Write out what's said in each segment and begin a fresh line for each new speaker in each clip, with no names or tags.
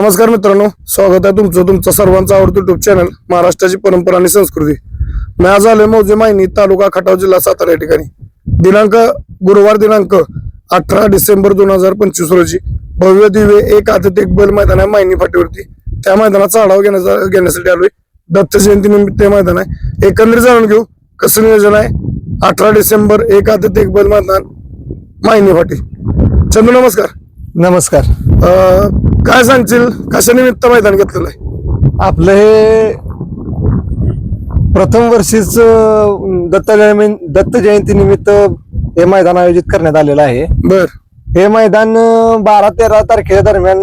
नमस्कार मित्रांनो स्वागत आहे तुमचं तुमचं सर्वांचं आवडतं युट्यूब चॅनल महाराष्ट्राची परंपरा आणि संस्कृती. मी आज आलोय मौजे मायनी तालुका खटाव जिल्हा सातारा या ठिकाणी. दिनांक गुरुवार दिनांक अठरा डिसेंबर दोन हजार पंचवीस रोजी भव्य दिव्य एक आदत एक बैल मैदान आहे मायनी फाटीवरती. त्या मैदानाचा आढावा घेण्याचा घेण्यासाठी आलोय. दत्त जयंती निमित्त मैदान आहे. एकंदरीत जाणून घेऊ कसं नियोजन आहे. अठरा डिसेंबर एक आदत एक बैल मैदान मायनी फाटी. चंदू नमस्कार.
नमस्कार.
अं, काय सांगशील? कशा निमित्त मैदान घेतलेलं आहे?
आपलं हे प्रथम वर्षीच दत्त दत्त जयंती निमित्त हे मैदान आयोजित करण्यात आलेलं आहे.
बर.
हे मैदान बारा तेरा तारखेच्या दरम्यान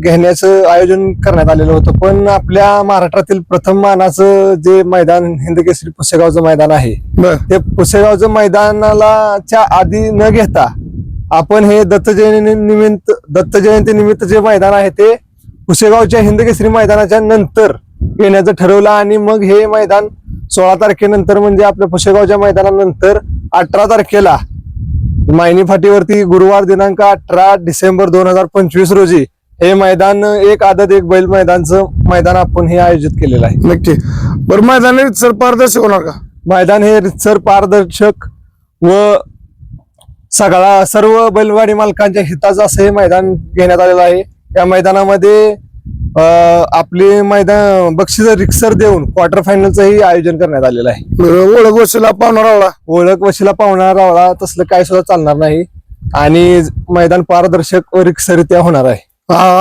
घेण्याचं आयोजन करण्यात आलेलं होतं. पण आपल्या महाराष्ट्रातील प्रथम मानाचं जे मैदान हिंदकेसरी पुसेगावचं मैदान आहे ते पुसेगावचं मैदानाला च्या आधी न घेता आपण हे दत्त जयंती निमित्त दत्त जयंती निमित्त जे मैदान आहे ते पुसेगावच्या हिंदकेसरी मैदानाच्या नंतर घेण्याचं ठरवलं आणि मग हे मैदान सोळा तारखेनंतर म्हणजे आपल्या पुसेगावच्या मैदानानंतर अठरा तारखेला मायनी फाटीवरती गुरुवार दिनांक अठरा डिसेंबर दोन हजार पंचवीस रोजी हे मैदान एक आदत एक बैल मैदानचं मैदान आपण हे आयोजित केलेलं आहे.
नक्की. बर मैदान सर पारदर्शक होणार का?
मैदान हे रितसर पारदर्शक व सगळा सर्व बैलगाडी मालकांच्या हिताचं असं हे मैदान घेण्यात आलेलं आहे. या मैदानामध्ये आपले मैदान बक्षीस रिक्सर देऊन क्वार्टर फायनलचंही आयोजन करण्यात आलेलं आहे.
ओळख वशिला पावणार आवळा.
ओळख वशिला पाहुणा रावळा तसलं काय सुद्धा चालणार नाही. आणि मैदान पारदर्शक व रिक्सरित्या होणार आहे.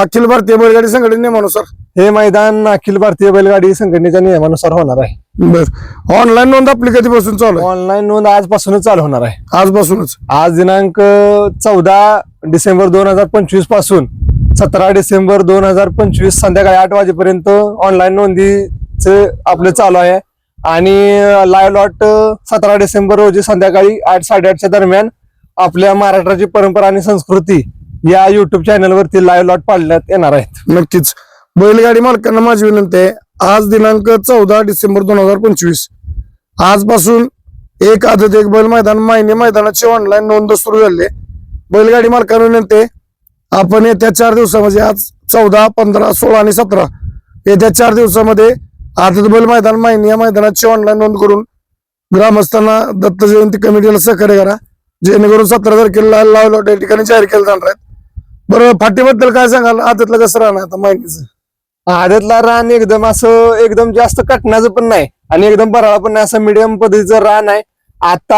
अखिल भारतीय बैलगाडी संघटने नियमानुसार
हे मैदान अखिल भारतीय बैलगाडी संघटनेच्या नियमानुसार होणार आहे.
बर. ऑनलाईन नोंद आपली कधीपासून चालू आहे?
ऑनलाईन नोंद आजपासूनच चालू होणार आहे.
आजपासूनच?
आज दिनांक चौदा डिसेंबर दोन हजार पंचवीसपासून सतरा डिसेंबर दोन हजार पंचवीस संध्याकाळी आठ वाजेपर्यंत ऑनलाईन नोंदीचे आपले चालू आहे. आणि लाईव्ह लॉट सतरा डिसेंबर रोजी संध्याकाळी आठ साडेआठच्या दरम्यान आपल्या महाराष्ट्राची परंपरा आणि संस्कृती या युट्यूब चॅनलवरती लाईव्ह लॉट पाडण्यात येणार आहेत.
नक्कीच. बैलगाडी मालकांना माझी विनंती आहे आज दिनांक चौदा डिसेंबर दोन हजार पंचवीस. आजपासून एक आदत एक बैल मैदान मायने मैदानाची ऑनलाईन नोंद सुरू झाली. बैलगाडी मालकांना विनंती आहे आपण येत्या चार दिवसामध्ये आज चौदा पंधरा सोळा आणि सतरा येत्या चार दिवसामध्ये आदत बैल मैदान मायनी या मैदानाची ऑनलाईन नोंद करून ग्रामस्थांना दत्त जयंती कमिटीला सहकार्य करा. जेणेकरून सतरा तारखेला लावलं त्या ठिकाणी जाहीर केले जाणार आहेत बरं फाटीबद्दल काय सांगाल? आदतला कसं राहणार आता माहितीचं
आदतला रान एकदम असं एकदम जास्त कटण्याचं पण नाही आणि एकदम बराळा पण नाही असं मिडियम पद्धतीचं रान आहे. आता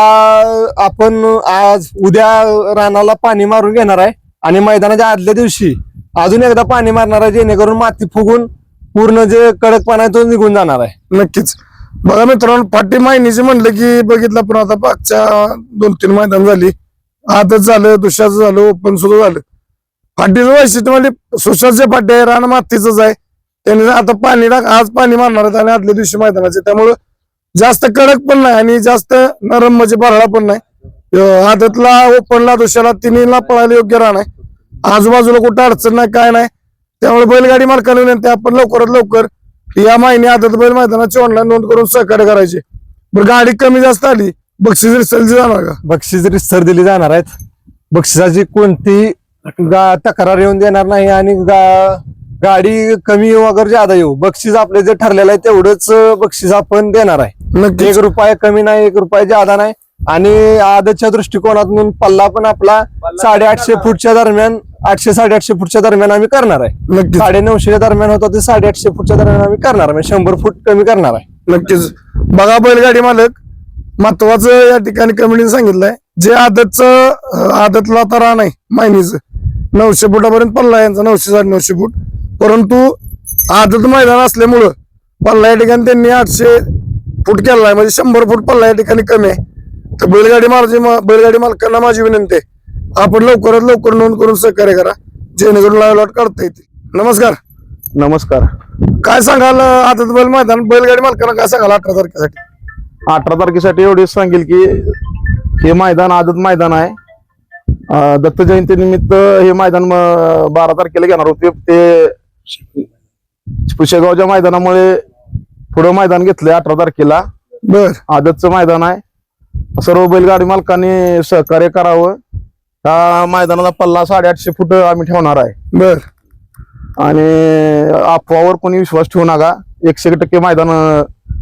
आपण आज उद्या रानाला पाणी मारून घेणार आहे आणि मैदानाच्या आदल्या दिवशी अजून एकदा पाणी मारणार आहे जेणेकरून माती फुगून पूर्ण जे कडकपणा आहे तो निघून जाणार आहे.
नक्कीच. बघा मित्रांनो फाटी मायनीचे म्हणलं की बघितलं पण आता मागच्या दोन तीन मैदान झाली. आताच झालं दुसऱ्याचं झालं ओपन सुरू झालं. फाटीचं वैशिष्ट्य म्हणजे सुशाचे फाटे आहे रान मातीच आहे. त्यांनी आता पाणी टाक आज पाणी मारणार आहेत आणि आदल्या दिवशी मैदानाचे. त्यामुळं जास्त कडक पण नाही आणि जास्त नरम म्हणजे बरळा पण नाही. अं, आदतला ओपनला दुसऱ्याला तिन्हीला पळायला योग्य राहणार आजूबाजूला कुठं अडचण नाही काय नाही. त्यामुळे बैलगाडी मालकाला विनंती आपण लवकरात लवकर या महिने आदत बैल मैदानाची ऑनलाईन नोंद करून सहकार्य करायचे. बरं गाडी कमी जास्त आली बक्षीस रिसलची जाणार का?
बक्षीस रिसर दिली जाणार आहेत. बक्षिसाची कोणती तक्रार येऊन देणार नाही आणि गाडी कमी येऊ वगैरे ज्यादा येऊ. बक्षीस आपले जे ठरलेलं आहे तेवढंच बक्षीस आपण देणार आहे.
नक्की
एक रुपये कमी नाही एक रुपये ज्यादा नाही. आणि आदतच्या दृष्टिकोनातून पल्ला पण आपला साडेआठशे फूटच्या दरम्यान आठशे साडेआठशे फूटच्या दरम्यान आम्ही करणार आहे. साडे नऊशेच्या दरम्यान होता ते साडेआठशे फूटच्या दरम्यान आम्ही करणार आहे. म्हणजे शंभर फूट कमी करणार आहे.
नक्कीच. बघा बैलगाडी मालक महत्वाचं या ठिकाणी कमिटीने सांगितलंय जे आदतचं आदतला तर रान आहे मायनीचं. नऊशे फुटापर्यंत पल्ला यांचा नऊशे साडे नऊशे फूट. परंतु आदत मैदान असल्यामुळं पल्ला या ठिकाणी त्यांनी आठशे फूट केला आहे. म्हणजे शंभर फूट पल्ला या ठिकाणी कमी आहे. तर बैलगाडी माझी बैलगाडी मालकांना माझी विनंती आहे आपण लवकरात लवकर नोंद करून सहकार्य करा. जेणेकरून लाईव्ह लॉट काढता येतील. नमस्कार.
नमस्कार.
काय सांगाल आदत बैल मैदान बैलगाडी मालकांना काय सांगाल अठरा तारखेसाठी?
अठरा तारखेसाठी एवढीच सांगेल की हे मैदान आदत मैदान आहे. दत्त जयंती निमित्त हे मैदान बारा तारखेला घेणार होते. ते पुशेगावच्या मैदानामुळे पुढं मैदान घेतलंय अठरा तारखेला.
बर.
आदतचं मैदान आहे. सर्व बैलगाडी मालकांनी सहकार्य करावं. त्या मैदानाचा पल्ला साडेआठशे फूट आम्ही ठेवणार आहे.
बर.
आणि अफवावर कोणी विश्वास ठेवू नका. एकशे टक्के मैदान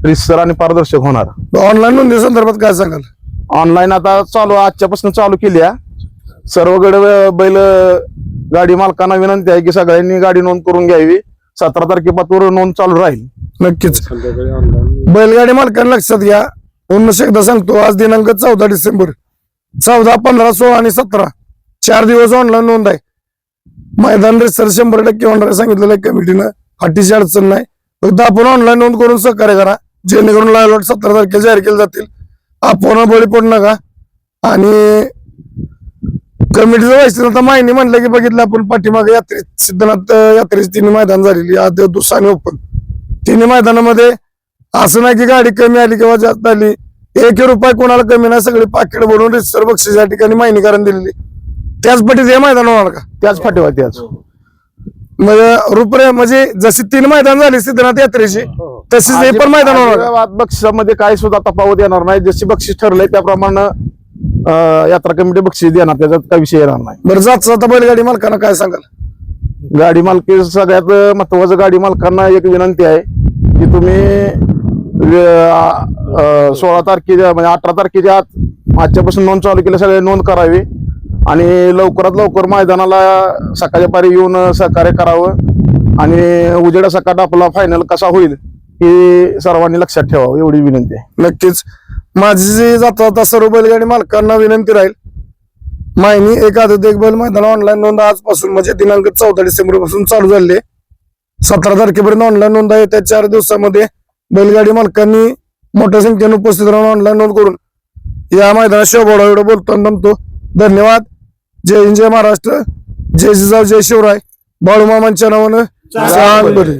रिसर आणि पारदर्शक होणार.
ऑनलाईन नोंदणी संदर्भात काय सांगाल?
ऑनलाईन आता चालू आजच्यापासून चालू केली आहे. सर्वकडे बैल गाडी मालकांना विनंती आहे की सगळ्यांनी गाडी नोंद करून घ्यावी. सतरा तारखेपासून नोंद चालू राहील.
नक्कीच. बैलगाडी मालकांना लक्षात घ्या. पुन्हा एकदा सांगतो आज दिनांक चौदा डिसेंबर. चौदा पंधरा सोळा आणि सतरा. चार दिवस ऑनलाईन नोंद आहे. मैदान रिसर शंभर टक्के होणार आहे सांगितलेलं आहे कमिटीनं. फाटीची अडचण नाही. फक्त आपण ऑनलाईन नोंद करून सहकार्य करा. जेणेकरून लाईव्ह सतरा तारखेला जाहीर केले जातील. आपण बळी पडू नका. आणि कमिटीचं व्हायचं आता माहिती म्हणलं की बघितलं आपण पाठीमागे यात्रेत सिद्धनाथ यात्रेची तिन्ही मैदान झालेली. आद्य दुसरा आणि ओपन तिन्ही मैदानामध्ये असं नाही की गाडी कमी आली किंवा जास्त आली. एक रुपये कोणाला कमी नाही. सगळे पाकिट भरून रिसर बक्षीस या ठिकाणी माहिनीकरण दिलेली. त्याच पटीत हे मैदान होणार का?
त्याच फाटीवर त्याच.
म्हणजे रुपये म्हणजे जशी तीन मैदान झाली सिद्धनाथ यात्रेची तशीच हे पण मैदान होणार
बक्षिसामध्ये काही सुद्धा तफावत येणार नाही. जशी बक्षीस ठरलंय त्याप्रमाणे यात्रा कमिटी बक्षीस देणार त्याच्यात काही विषय येणार नाही.
बरं जात आता बैलगाडी मालकांना काय सांगाल?
गाडी मालकी सगळ्यात महत्वाचं गाडी मालकांना एक विनंती आहे की तुम्ही वे- अं, सोळा तारखेच्या म्हणजे अठरा तारखेच्या आत आजच्यापासून नोंद चालू केली सगळे नोंद करावी. आणि लवकरात लवकर मैदानाला सकाळच्या पारी येऊन सहकार्य करावं. आणि उजेडा सकाळ आपला फायनल कसा होईल हे सर्वांनी लक्षात ठेवावं एवढी विनंती आहे.
नक्कीच. माझी जी जाता जाता सर्व बैलगाडी मालकांना विनंती राहील. माहिनी एक आदत एक बैल मैदान ऑनलाईन नोंद आजपासून म्हणजे दिनांक चौदा डिसेंबरपासून चालू झाले सतरा तारखेपर्यंत ऑनलाईन नोंद आहे. त्या चार दिवसामध्ये बैलगाडी मालकांनी मोठ्या संख्येने उपस्थित राहून ऑनलाईन नोंद करून या मैदानात शोभा एवढं बोलतो थांबतो धन्यवाद. जय हिंद जय महाराष्ट्र. जय जिजाऊ जय शिवराय. बाळूमामांच्या नावानं चांगलं.